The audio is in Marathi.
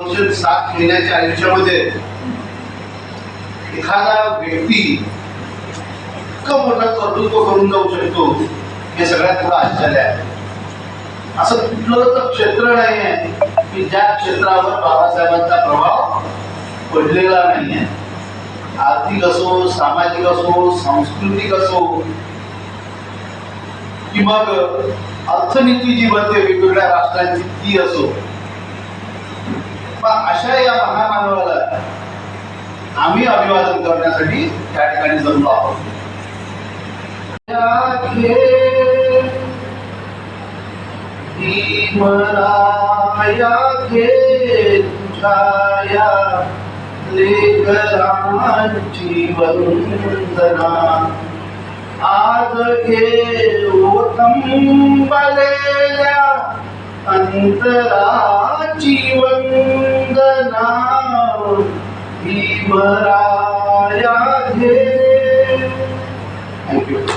सात महिन्याच्या आयुष्यामध्ये एखादा व्यक्ती इतकं मोठं कर्तृत्व करून जाऊ शकतो हे सगळ्यात मोठं आश्चर्य आहे. असं कुठलं तर क्षेत्र नाही आहे की ज्या क्षेत्रावर बाबासाहेबांचा प्रभाव पडलेला नाही आहे आर्थिक असो सामाजिक असो सांस्कृतिक असो की मग अर्थनीती जी बनते वेगवेगळ्या राष्ट्रांची ती असो. पण अशा या महामानवाला आम्ही अभिवादन करण्यासाठी त्या ठिकाणी जमलो आहोत. या लेकरांची वंदना. आज घे ओथंबलेल्या अंतराची वंदना भीमराया घे. थँक्यू